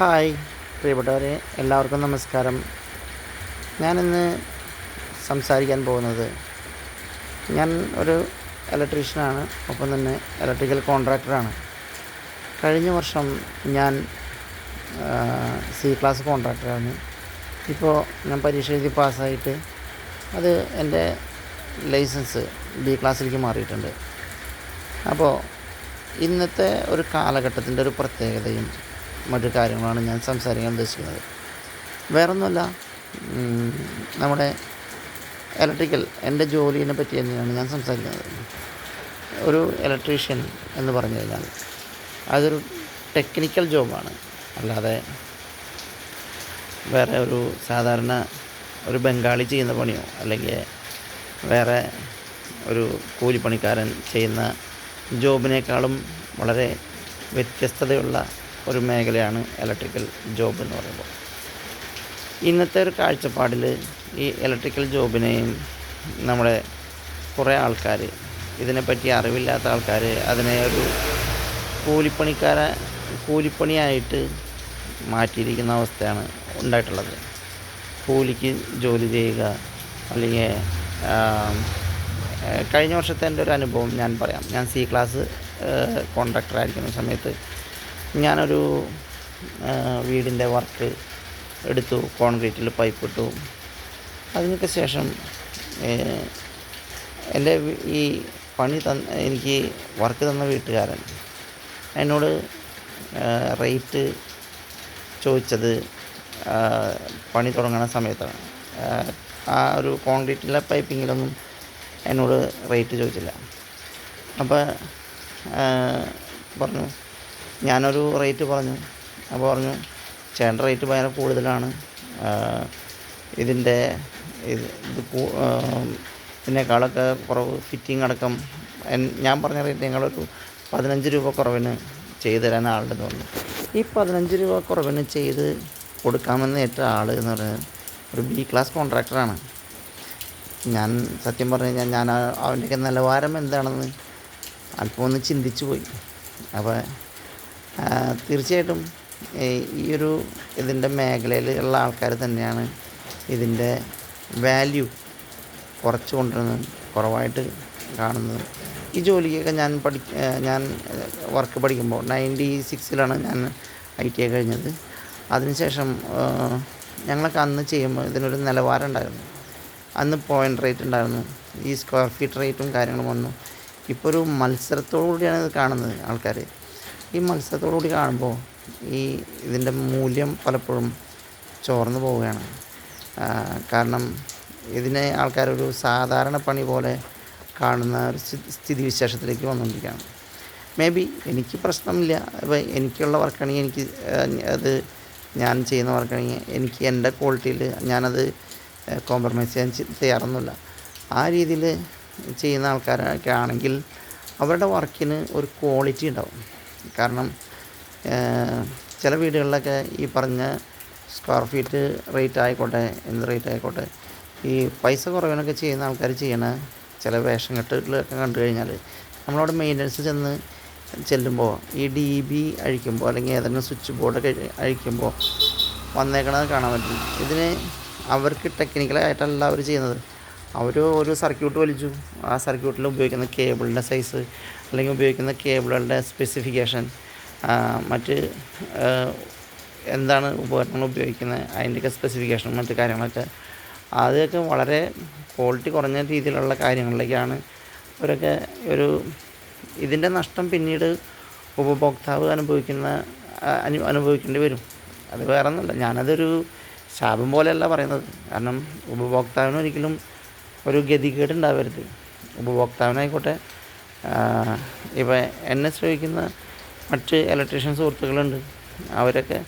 Hi. പ്രിയപ്പെട്ടവരെ എല്ലാവർക്കും നമസ്കാരം. ഞാനിന്ന് സംസാരിക്കാൻ പോകുന്നത് ഞാൻ ഒരു ഇലക്ട്രീഷ്യനാണ് ഒപ്പം തന്നെ ഇലക്ട്രിക്കൽ കോൺട്രാക്ടറാണ് കഴിഞ്ഞ വർഷം ഞാൻ സി ക്ലാസ് കോൺട്രാക്ടറാണ് ഇപ്പോൾ ഞാൻ പരീക്ഷ എഴുതി പാസ്സായിട്ട് അത് എന്റെ ലൈസൻസ് ബി ക്ലാസ്സിലേക്ക് മാറിയിട്ടുണ്ട്. അപ്പോൾ ഇന്നത്തെ ഒരു കാലഘട്ടത്തിന്റെ ഒരു പ്രത്യേകതയും മറ്റു കാര്യങ്ങളാണ് ഞാൻ സംസാരിക്കാൻ ഉദ്ദേശിക്കുന്നത്. വേറൊന്നുമല്ല നമ്മുടെ ഇലക്ട്രിക്കൽ എന്റെ ജോലിനെ പറ്റി തന്നെയാണ് ഞാൻ സംസാരിക്കുന്നത്. ഒരു ഇലക്ട്രീഷ്യൻ എന്ന് പറഞ്ഞു കഴിഞ്ഞാൽ അതൊരു ടെക്നിക്കൽ ജോബാണ് അല്ലാതെ വേറെ ഒരു സാധാരണ ഒരു ബംഗാളി ചെയ്യുന്ന പണിയോ അല്ലെങ്കിൽ വേറെ ഒരു കൂലിപ്പണിക്കാരൻ ചെയ്യുന്ന ജോബിനേക്കാളും വളരെ വ്യത്യസ്തതയുള്ള ഒരു മേഖലയാണ് ഇലക്ട്രിക്കൽ ജോബ് എന്ന് പറയുമ്പോൾ. ഇന്നത്തെ ഒരു കാഴ്ചപ്പാടിൽ ഈ ഇലക്ട്രിക്കൽ ജോബിനെയും നമ്മുടെ കുറേ ആൾക്കാർ ഇതിനെപ്പറ്റി അറിവില്ലാത്ത ആൾക്കാർ അതിനെ ഒരു കൂലിപ്പണിക്കാരെ കൂലിപ്പണിയായിട്ട് മാറ്റിയിരിക്കുന്ന അവസ്ഥയാണ് ഉണ്ടായിട്ടുള്ളത്. കൂലിക്ക് ജോലി ചെയ്യുക അല്ലെങ്കിൽ കഴിഞ്ഞ വർഷത്തെ എന്റെ ഒരു അനുഭവം ഞാൻ പറയാം. ഞാൻ സി ക്ലാസ് കോൺട്രാക്ടറായിരിക്കുന്ന സമയത്ത് ഞാനൊരു വീടിന്റെ വർക്ക് എടുത്തു കോൺക്രീറ്റിൽ പൈപ്പ് ഇട്ടു അതിനൊക്കെ ശേഷം എന്റെ ഈ പണി തന്ന എനിക്ക് വർക്ക് തന്ന വീട്ടുകാരൻ എന്നോട് റേറ്റ് ചോദിച്ചത് പണി തുടങ്ങുന്ന സമയത്താണ്. ആ ഒരു കോൺക്രീറ്റിലെ പൈപ്പിങ്ങിലൊന്നും എന്നോട് റേറ്റ് ചോദിച്ചില്ല. അപ്പോൾ പറഞ്ഞു ഞാനൊരു റേറ്റ് പറഞ്ഞു. അപ്പോൾ പറഞ്ഞു ചേട്ടന്റെ റേറ്റ് ഭയങ്കര കൂടുതലാണ്. ഇതിന്റെ ഇത് ഇത് ഇതിനേക്കാളൊക്കെ കുറവ് ഫിറ്റിംഗ് അടക്കം. ഞാൻ പറഞ്ഞ റേറ്റ് ഞങ്ങളൊരു പതിനഞ്ച് രൂപ കുറവിന് ചെയ്തു തരാൻ ആളുടെ തോന്നുന്നു ഈ പതിനഞ്ച് രൂപ കുറവിന് ചെയ്ത് കൊടുക്കാമെന്ന് ഏറ്റ ആൾ എന്ന് പറയുന്നത് ഒരു ബി ക്ലാസ് കോൺട്രാക്ടറാണ് ഞാൻ സത്യം പറഞ്ഞു കഴിഞ്ഞാൽ ഞാൻ അവന്റെയൊക്കെ നിലവാരം എന്താണെന്ന് അല്പം ഒന്ന് ചിന്തിച്ചു പോയി. അപ്പോൾ തീർച്ചയായിട്ടും ഈ ഒരു ഇതിന്റെ മേഖലയിൽ ഉള്ള ആൾക്കാർ തന്നെയാണ് ഇതിന്റെ വാല്യൂ കുറച്ച് കൊണ്ടുവരുന്നതും കുറവായിട്ട് കാണുന്നതും. ഈ ജോലിക്കൊക്കെ ഞാൻ പഠി ഞാൻ വർക്ക് പഠിക്കുമ്പോൾ നയന്റി സിക്സിലാണ് ഞാൻ ഐ ടി ഐ കഴിഞ്ഞത്. അതിനുശേഷം ഞങ്ങളൊക്കെ അന്ന് ചെയ്യുമ്പോൾ ഇതിനൊരു നിലവാരം ഉണ്ടായിരുന്നു അന്ന് പോയിന്റ് റേറ്റ് ഉണ്ടായിരുന്നു. ഈ സ്ക്വയർ ഫീറ്റ് റേറ്റും കാര്യങ്ങളും വന്നു. ഇപ്പോൾ ഒരു മത്സരത്തോടു കൂടിയാണ് ഇത് കാണുന്നത് ആൾക്കാർ ഈ മത്സരത്തോടു കൂടി കാണുമ്പോൾ ഈ ഇതിന്റെ മൂല്യം പലപ്പോഴും ചോർന്നു പോവുകയാണ്. കാരണം ഇതിനെ ആൾക്കാരൊരു സാധാരണ പണി പോലെ കാണുന്ന ഒരു സ്ഥിതി സ്ഥിതിവിശേഷത്തിലേക്ക് വന്നുകൊണ്ടിരിക്കുകയാണ്. മേ ബി എനിക്ക് പ്രശ്നമില്ല. ഇപ്പോൾ എനിക്കുള്ള വർക്കാണെങ്കിൽ എനിക്ക് അത് ഞാൻ ചെയ്യുന്ന വർക്കാണെങ്കിൽ എനിക്ക് എന്റെ ക്വാളിറ്റിയിൽ ഞാനത് കോംപ്രമൈസ് ചെയ്യാൻ തയ്യാറൊന്നുമില്ല. ആ രീതിയിൽ ചെയ്യുന്ന ആൾക്കാരൊക്കെ ആണെങ്കിൽ അവരുടെ വർക്കിന് ഒരു ക്വാളിറ്റി ഉണ്ടാവും. കാരണം ചില വീടുകളിലൊക്കെ ഈ പറഞ്ഞ സ്ക്വയർ ഫീറ്റ് റേറ്റ് ആയിക്കോട്ടെ എന്ത് റേറ്റ് ആയിക്കോട്ടെ ഈ പൈസ കുറവിനൊക്കെ ചെയ്യുന്ന ആൾക്കാർ ചെയ്യണ ചില വേഷം കെട്ടുകളൊക്കെ കണ്ടു കഴിഞ്ഞാൽ നമ്മളവിടെ മെയിന്റനൻസ് ചെന്ന് ചെല്ലുമ്പോൾ ഈ ഡി ബി അഴിക്കുമ്പോൾ അല്ലെങ്കിൽ ഏതെങ്കിലും സ്വിച്ച് ബോർഡൊക്കെ അഴിക്കുമ്പോൾ വന്നേക്കണത് കാണാൻ പറ്റും. ഇതിന് അവർക്ക് ടെക്നിക്കലായിട്ടല്ല അവർ ചെയ്യുന്നത്. അവർ ഒരു സർക്യൂട്ട് വലിച്ചു. ആ സർക്യൂട്ടിൽ ഉപയോഗിക്കുന്ന കേബിളിന്റെ സൈസ് അല്ലെങ്കിൽ ഉപയോഗിക്കുന്ന കേബിളുകളുടെ സ്പെസിഫിക്കേഷൻ മറ്റ് എന്താണ് ഉപകരണങ്ങൾ ഉപയോഗിക്കുന്നത് അതിന്റെയൊക്കെ സ്പെസിഫിക്കേഷൻ മറ്റു കാര്യങ്ങളൊക്കെ. അതൊക്കെ വളരെ ക്വാളിറ്റി കുറഞ്ഞ രീതിയിലുള്ള കാര്യങ്ങളിലേക്കാണ് അവരൊക്കെ ഒരു ഇതിന്റെ നഷ്ടം പിന്നീട് ഉപഭോക്താവ് അനുഭവിക്കുന്ന അനു അനുഭവിക്കേണ്ടി വരും. അത് വേറെ ഒന്നുമല്ല ഞാനതൊരു ശാപം പോലെയല്ല പറയുന്നത്. കാരണം ഉപഭോക്താവിന് ഒരിക്കലും ഒരു ഗതികേട് ഉണ്ടാവരുത് ഉപഭോക്താവിനായിക്കോട്ടെ ഇപ്പം എന്നെ ശ്രമിക്കുന്ന മറ്റ് ഇലക്ട്രീഷ്യൻ സുഹൃത്തുക്കളുണ്ട്. അവരൊക്കെ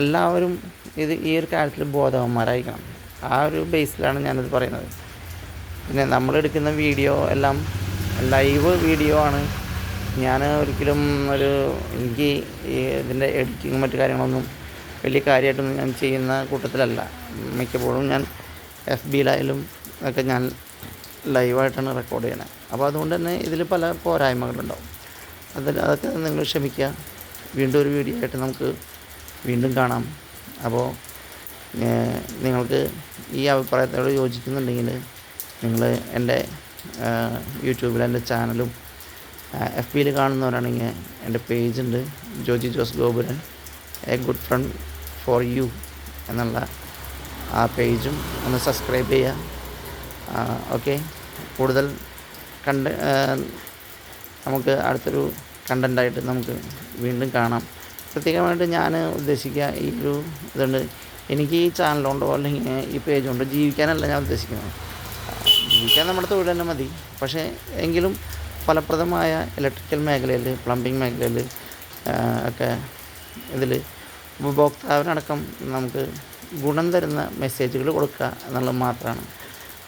എല്ലാവരും ഇത് ഈ ഒരു കാര്യത്തിൽ ബോധവന്മാരായിരിക്കണം. ആ ഒരു ബേസിലാണ് ഞാനിത് പറയുന്നത്. പിന്നെ നമ്മളെടുക്കുന്ന വീഡിയോ എല്ലാം ലൈവ് വീഡിയോ ആണ്. ഞാൻ ഒരിക്കലും ഒരു എനിക്ക് ഇതിന്റെ എഡിറ്റിങ്ങും മറ്റു കാര്യങ്ങളൊന്നും വലിയ കാര്യമായിട്ടൊന്നും ഞാൻ ചെയ്യുന്ന കൂട്ടത്തിലല്ല. മിക്കപ്പോഴും ഞാൻ എഫ് ബിയിലായാലും ഒക്കെ ഞാൻ ലൈവായിട്ടാണ് റെക്കോർഡ് ചെയ്യണത് അപ്പോൾ അതുകൊണ്ട് തന്നെ ഇതിൽ പല പോരായ്മകളുണ്ടാവും. അതിൽ അതൊക്കെ നിങ്ങൾ ക്ഷമിക്കുക. വീണ്ടും ഒരു വീഡിയോ ആയിട്ട് നമുക്ക് വീണ്ടും കാണാം. അപ്പോൾ നിങ്ങൾക്ക് ഈ അഭിപ്രായത്തോട് യോജിക്കുന്നുണ്ടെങ്കിൽ നിങ്ങൾ എന്റെ യൂട്യൂബിൽ എന്റെ ചാനലും എഫ് ബിയിൽ കാണുന്നവരാണെങ്കിൽ എന്റെ പേജുണ്ട് Joji Jose Gopuran a good friend for you എന്നുള്ള ആ പേജും ഒന്ന് സബ്സ്ക്രൈബ് ചെയ്യുക. ഓക്കെ. കൂടുതൽ കണ്ട് നമുക്ക് അടുത്തൊരു കണ്ടന്റായിട്ട് നമുക്ക് വീണ്ടും കാണാം. പ്രത്യേകമായിട്ട് ഞാൻ ഉദ്ദേശിക്കുക ഈ ഒരു ഇതുണ്ട്. എനിക്ക് ഈ ചാനലുണ്ടോ അല്ലെങ്കിൽ ഈ പേജ് കൊണ്ടോ ജീവിക്കാനല്ല ഞാൻ ഉദ്ദേശിക്കുന്നത്. ജീവിക്കാൻ നമ്മുടെ തൊഴിൽ തന്നെ മതി. പക്ഷേ എങ്കിലും ഫലപ്രദമായ ഇലക്ട്രിക്കൽ മേഖലയിൽ പ്ലംബിംഗ് മേഖലയിൽ ഒക്കെ ഇതിൽ ഉപഭോക്താവിനടക്കം നമുക്ക് ഗുണം തരുന്ന മെസ്സേജുകൾ കൊടുക്കുക എന്നുള്ളത് മാത്രമാണ്.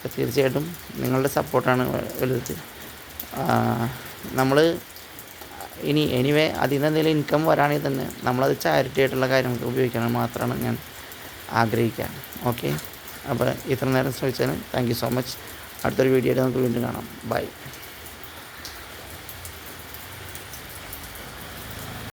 അപ്പോൾ തീർച്ചയായിട്ടും നിങ്ങളുടെ സപ്പോർട്ടാണ് വലുത്. നമ്മൾ ഇനി എനിവേ അതിൽ നിന്ന് എന്തെങ്കിലും ഇൻകം വരാണെങ്കിൽ തന്നെ നമ്മളത് ചാരിറ്റി ആയിട്ടുള്ള കാര്യങ്ങൾക്ക് ഉപയോഗിക്കണം മാത്രമാണ് ഞാൻ ആഗ്രഹിക്കുക ഓക്കെ അപ്പോൾ ഇത്ര നേരം ശ്രമിച്ചതിന് താങ്ക് യു സോ മച്ച് അടുത്തൊരു വീഡിയോ ആയിട്ട് നമുക്ക് വീണ്ടും കാണാം. ബൈ